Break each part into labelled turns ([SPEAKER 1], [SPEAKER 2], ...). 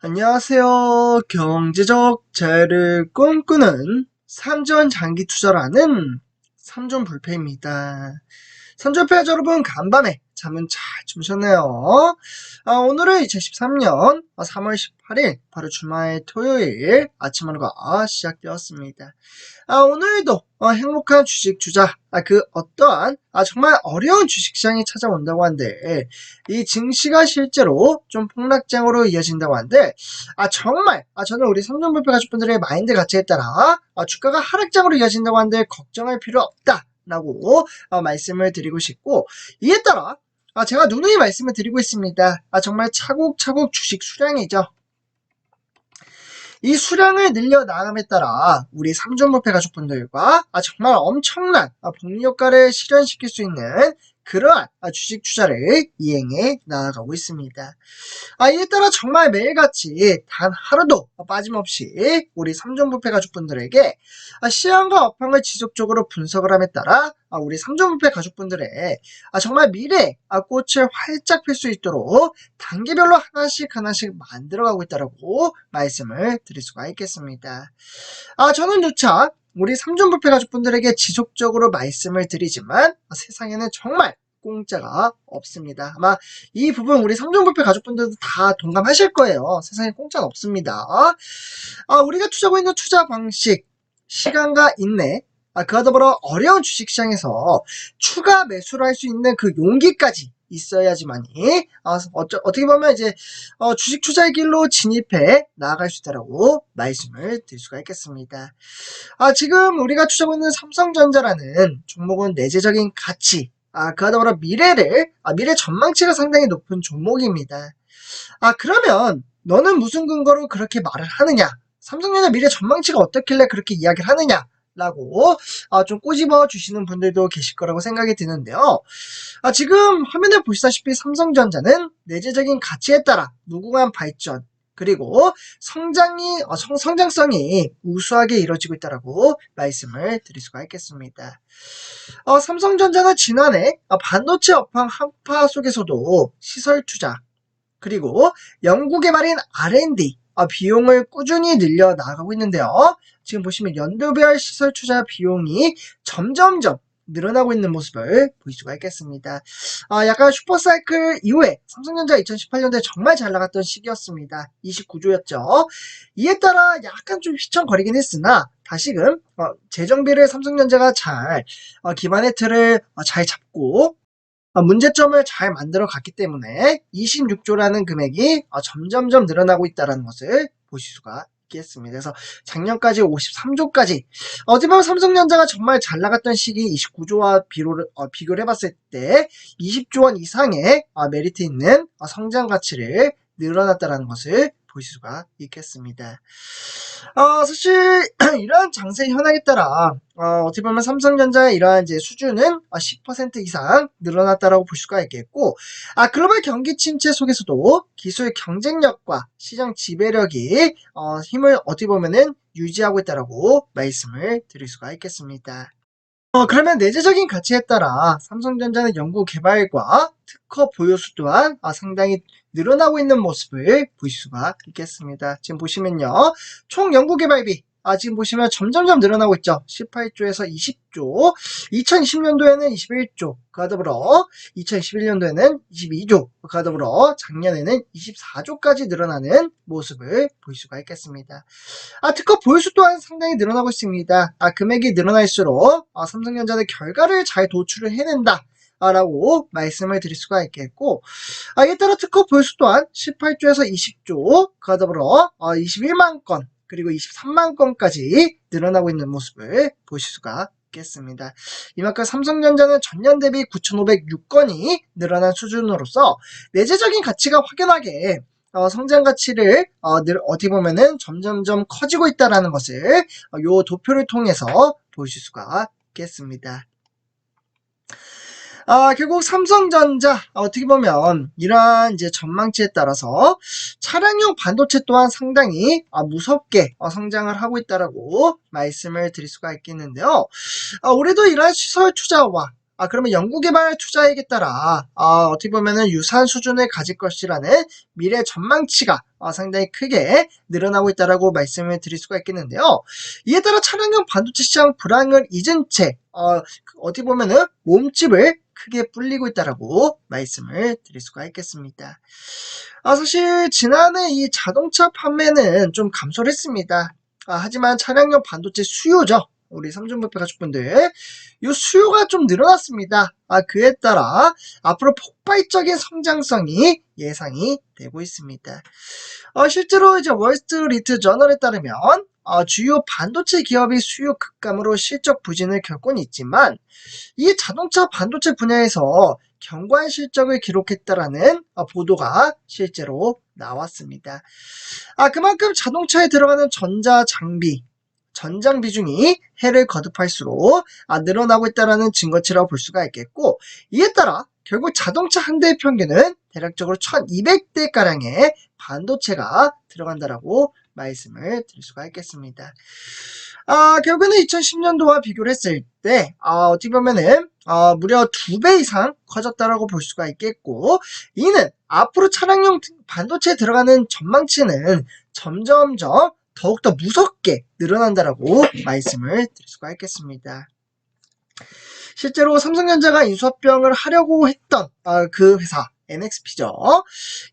[SPEAKER 1] 안녕하세요. 경제적 자유를 꿈꾸는 삼전 장기 투자라는 삼전 불패입니다. 삼전 불패 여러분 간밤에 잠은 잘 주무셨네요. 아, 오늘은 2013년 3월 18일 바로 주말 토요일 아침 하루가 시작되었습니다. 아, 오늘도 어, 행복한 주식 주자 아, 그 어떠한 아, 정말 어려운 주식시장이 찾아온다고 한데 이 증시가 실제로 좀 폭락장으로 이어진다고 한데 아 정말 아 저는 우리 삼성불패 가족분들의 마인드 가치에 따라 아, 주가가 하락장으로 이어진다고 한데 걱정할 필요 없다 라고 어, 말씀을 드리고 싶고 이에 따라 아, 제가 누누이 말씀을 드리고 있습니다. 아, 정말 차곡차곡 주식 수량이죠. 이 수량을 늘려 나감에 따라 우리 삼존부패 가족분들과 아, 정말 엄청난 아, 복리효과를 실현시킬 수 있는 그러한 아, 주식 투자를 이행해 나아가고 있습니다. 아, 이에 따라 정말 매일같이 단 하루도 빠짐없이 우리 삼존부패 가족분들에게 아, 시황과 업황을 지속적으로 분석을 함에 따라 아, 우리 삼존부패 가족분들의 아, 정말 미래 아, 꽃을 활짝 필 수 있도록 단계별로 하나씩 하나씩 만들어가고 있다라고 말씀을 드릴 수가 있겠습니다. 아, 저는 누차 우리 삼존부패 가족분들에게 지속적으로 말씀을 드리지만 아, 세상에는 정말 공짜가 없습니다. 아마 이 부분 우리 삼존부패 가족분들도 다 동감하실 거예요. 세상에 공짜는 없습니다. 아, 우리가 투자하고 있는 투자 방식, 시간과 인내, 아, 그와 더불어 어려운 주식시장에서 추가 매수를 할 수 있는 그 용기까지 있어야지만이 어, 어쩌, 어떻게 보면 이제 어, 주식 투자의 길로 진입해 나아갈 수 있다라고 말씀을 드릴 수가 있겠습니다. 아, 지금 우리가 투자하고 있는 삼성전자라는 종목은 내재적인 가치, 아, 그와 더불어 미래를, 아, 미래 전망치가 상당히 높은 종목입니다. 아, 그러면 너는 무슨 근거로 그렇게 말을 하느냐? 삼성전자 미래 전망치가 어떻길래 그렇게 이야기를 하느냐? 라고 아, 좀 꼬집어 주시는 분들도 계실 거라고 생각이 드는데요. 아, 지금 화면에 보시다시피 삼성전자는 내재적인 가치에 따라 무궁한 발전 그리고 성장이 어, 성, 성장성이 우수하게 이루어지고 있다라고 말씀을 드릴 수가 있겠습니다. 어, 삼성전자는 지난해 어, 반도체 업황 한파 속에서도 시설 투자 그리고 연구개발인 R&D 어, 비용을 꾸준히 늘려 나가고 있는데요. 지금 보시면 연도별 시설 투자 비용이 점점점 늘어나고 있는 모습을 볼 수가 있겠습니다. 아, 약간 슈퍼사이클 이후에 삼성전자 2018년도에 정말 잘 나갔던 시기였습니다. 29조였죠. 이에 따라 약간 좀 휘청거리긴 했으나 다시금 어, 재정비를 삼성전자가 잘 어, 기반의 틀을 어, 잘 잡고 어, 문제점을 잘 만들어 갔기 때문에 26조라는 금액이 어, 점점점 늘어나고 있다는 것을 보실 수가 있겠습니다. 그래서 작년까지 53조까지 어찌 보면 삼성전자가 정말 잘 나갔던 시기 29조와 비교를, 어, 비교를 해봤을 때 20조 원 이상의 어, 메리트 있는 어, 성장 가치를 늘어났다는 것을 보실 수가 있겠습니다. 어, 사실 이러한 장세 현황에 따라 어, 어떻게 보면 삼성전자의 이러한 이제 수준은 10% 이상 늘어났다라고 볼 수가 있겠고, 아 글로벌 경기 침체 속에서도 기술 경쟁력과 시장 지배력이 어, 힘을 어떻게 보면은 유지하고 있다라고 말씀을 드릴 수가 있겠습니다. 어, 그러면 내재적인 가치에 따라 삼성전자는 연구 개발과 특허 보유수 또한 아, 상당히 늘어나고 있는 모습을 보실 수가 있겠습니다. 지금 보시면요. 총 연구 개발비 아, 지금 보시면 점점점 늘어나고 있죠. 18조에서 20조, 2020년도에는 21조, 그와 더불어 2021년도에는 22조, 그와 더불어 작년에는 24조까지 늘어나는 모습을 볼 수가 있겠습니다. 아, 특허 보유수 또한 상당히 늘어나고 있습니다. 아, 금액이 늘어날수록 아, 삼성전자는 결과를 잘 도출을 해낸다. 라고 말씀을 드릴 수가 있겠고 아, 이에 따라 특허 보유수 또한 18조에서 20조 그와 더불어 어, 21만 건 그리고 23만 건까지 늘어나고 있는 모습을 보실 수가 있겠습니다. 이만큼 삼성전자는 전년 대비 9,506건이 늘어난 수준으로서 내재적인 가치가 확연하게 어, 성장 가치를 어, 늘, 어떻게 보면은 점점점 커지고 있다라는 것을 어, 요 도표를 통해서 보실 수가 있겠습니다. 아, 결국 삼성전자 어떻게 보면 이러한 이제 전망치에 따라서 차량용 반도체 또한 상당히 아, 무섭게 어, 성장을 하고 있다라고 말씀을 드릴 수가 있겠는데요. 아, 올해도 이러한 시설 투자와 아, 그러면 연구개발 투자액에 따라, 아, 어떻게 보면은 유사한 수준을 가질 것이라는 미래 전망치가 아, 상당히 크게 늘어나고 있다라고 말씀을 드릴 수가 있겠는데요. 이에 따라 차량용 반도체 시장 불황을 잊은 채, 어, 어떻게 보면은 몸집을 크게 불리고 있다라고 말씀을 드릴 수가 있겠습니다. 아, 사실 지난해 이 자동차 판매는 좀 감소를 했습니다. 아, 하지만 차량용 반도체 수요죠. 우리 삼중부패 가족분들. 이 수요가 좀 늘어났습니다. 아, 그에 따라 앞으로 폭발적인 성장성이 예상이 되고 있습니다. 어, 실제로 이제 월스트리트 저널에 따르면 어, 주요 반도체 기업이 수요 급감으로 실적 부진을 겪고는 있지만 이 자동차 반도체 분야에서 견고한 실적을 기록했다라는 어, 보도가 실제로 나왔습니다. 아, 그만큼 자동차에 들어가는 전자 장비, 전장 비중이 해를 거듭할수록 아, 늘어나고 있다는 증거치라고 볼 수가 있겠고 이에 따라 결국 자동차 한 대의 평균은 대략적으로 1200대가량의 반도체가 들어간다라고 말씀을 드릴 수가 있겠습니다. 아, 결국에는 2010년도와 비교를 했을 때, 아, 어떻게 보면은, 아, 무려 두 배 이상 커졌다라고 볼 수가 있겠고, 이는 앞으로 차량용 반도체에 들어가는 전망치는 점점점 더욱더 무섭게 늘어난다라고 말씀을 드릴 수가 있겠습니다. 실제로 삼성전자가 인수합병을 하려고 했던 아, 그 회사 NXP죠.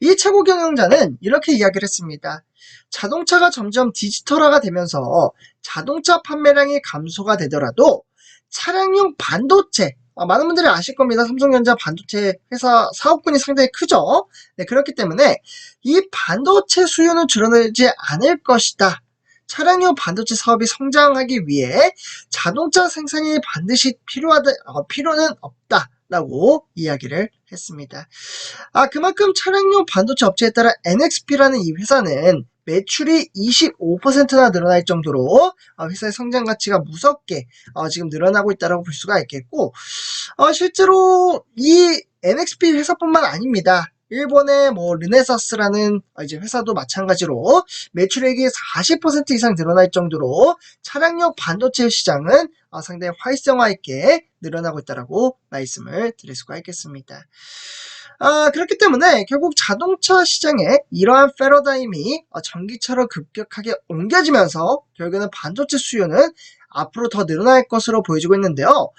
[SPEAKER 1] 이 최고 경영자는 이렇게 이야기를 했습니다. 자동차가 점점 디지털화가 되면서 자동차 판매량이 감소가 되더라도 차량용 반도체 아, 많은 분들이 아실 겁니다. 삼성전자 반도체 회사 사업군이 상당히 크죠. 네, 그렇기 때문에 이 반도체 수요는 줄어들지 않을 것이다. 차량용 반도체 사업이 성장하기 위해 자동차 생산이 반드시 필요하다, 어, 필요는 없다. 라고 이야기를 했습니다. 아, 그만큼 차량용 반도체 업체에 따라 NXP라는 이 회사는 매출이 25%나 늘어날 정도로 어, 회사의 성장 가치가 무섭게 어, 지금 늘어나고 있다고 볼 수가 있겠고 어, 실제로 이 NXP 회사뿐만 아닙니다. 일본의 뭐 르네사스라는 어, 이제 회사도 마찬가지로 매출액이 40% 이상 늘어날 정도로 차량용 반도체 시장은 어, 상당히 활성화 있게 늘어나고 있다라고 말씀을 드릴 수가 있겠습니다. 아, 그렇기 때문에 결국 자동차 시장에 이러한 패러다임이 어, 전기차로 급격하게 옮겨지면서 결국에는 반도체 수요는 앞으로 더 늘어날 것으로 보여지고 있는데요.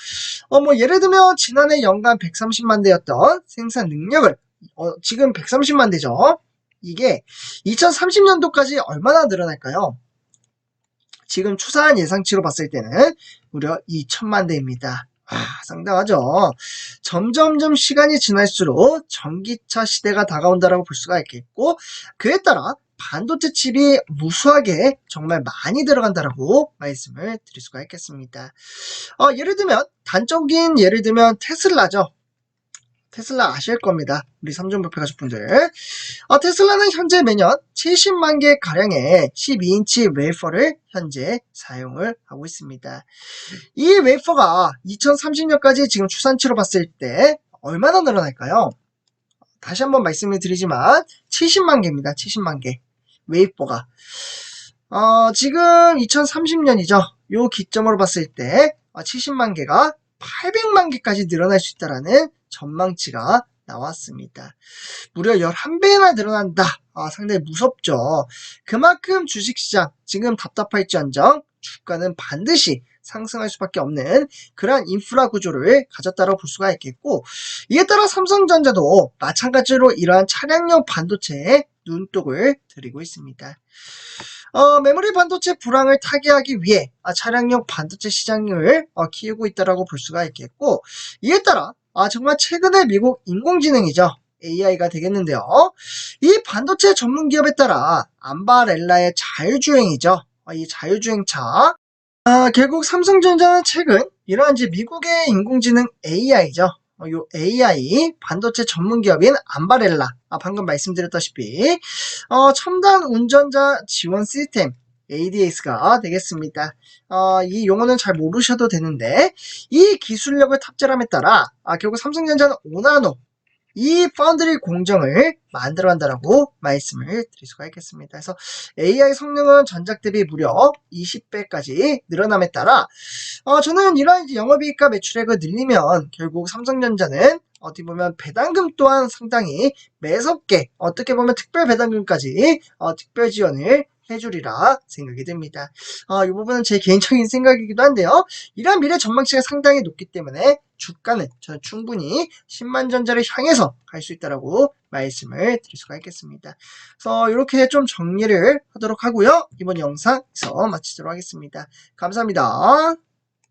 [SPEAKER 1] 어, 뭐 예를 들면 지난해 연간 130만 대였던 생산 능력을 어, 지금 130만 대죠. 이게 2030년도까지 얼마나 늘어날까요? 지금 추사한 예상치로 봤을 때는 무려 2천만 대입니다. 아, 상당하죠. 점점점 시간이 지날수록 전기차 시대가 다가온다라고 볼 수가 있겠고, 그에 따라 반도체 칩이 무수하게 정말 많이 들어간다라고 말씀을 드릴 수가 있겠습니다. 어, 예를 들면, 단적인 예를 들면 테슬라죠. 테슬라 아실 겁니다. 우리 삼중부패 가족분들. 어, 테슬라는 현재 매년 70만 개 가량의 12인치 웨이퍼를 현재 사용을 하고 있습니다. 이 웨이퍼가 2030년까지 지금 추산치로 봤을 때 얼마나 늘어날까요? 다시 한번 말씀을 드리지만 70만 개입니다. 70만 개. 웨이퍼가. 어, 지금 2030년이죠. 요 기점으로 봤을 때 70만 개가 800만 개까지 늘어날 수 있다라는 전망치가 나왔습니다. 무려 11배나 늘어난다. 아, 상당히 무섭죠. 그만큼 주식시장 지금 답답할지언정 주가는 반드시 상승할 수밖에 없는 그러한 인프라 구조를 가졌다고 볼 수가 있겠고 이에 따라 삼성전자도 마찬가지로 이러한 차량용 반도체에 눈독을 들이고 있습니다. 어, 메모리 반도체 불황을 타개하기 위해 아, 차량용 반도체 시장을 어, 키우고 있다고 볼 수가 있겠고 이에 따라 아, 정말 최근에 미국 인공지능이죠. AI가 되겠는데요. 이 반도체 전문 기업에 따라 암바렐라의 자율주행이죠. 아, 이 자율주행차. 아, 결국 삼성전자는 최근 이러한 이제 미국의 인공지능 AI죠. 어, 요 AI 반도체 전문 기업인 암바렐라. 아, 방금 말씀드렸다시피 어, 첨단 운전자 지원 시스템 ADS가 되겠습니다. 어, 이 용어는 잘 모르셔도 되는데 이 기술력을 탑재함에 따라 아, 결국 삼성전자는 5나노 이 파운드리 공정을 만들어 간다라고 말씀을 드릴 수가 있겠습니다. 그래서 AI 성능은 전작 대비 무려 20배까지 늘어남에 따라 어, 저는 이러한 영업이익과 매출액을 늘리면 결국 삼성전자는 어떻게 보면 배당금 또한 상당히 매섭게 어떻게 보면 특별 배당금까지 어, 특별 지원을 해주리라 생각이 듭니다. 어, 이 부분은 제 개인적인 생각이기도 한데요. 이러한 미래 전망치가 상당히 높기 때문에 주가는 저는 충분히 10만 전자를 향해서 갈 수 있다라고 말씀을 드릴 수가 있겠습니다. 그래서 이렇게 좀 정리를 하도록 하고요. 이번 영상에서 마치도록 하겠습니다. 감사합니다.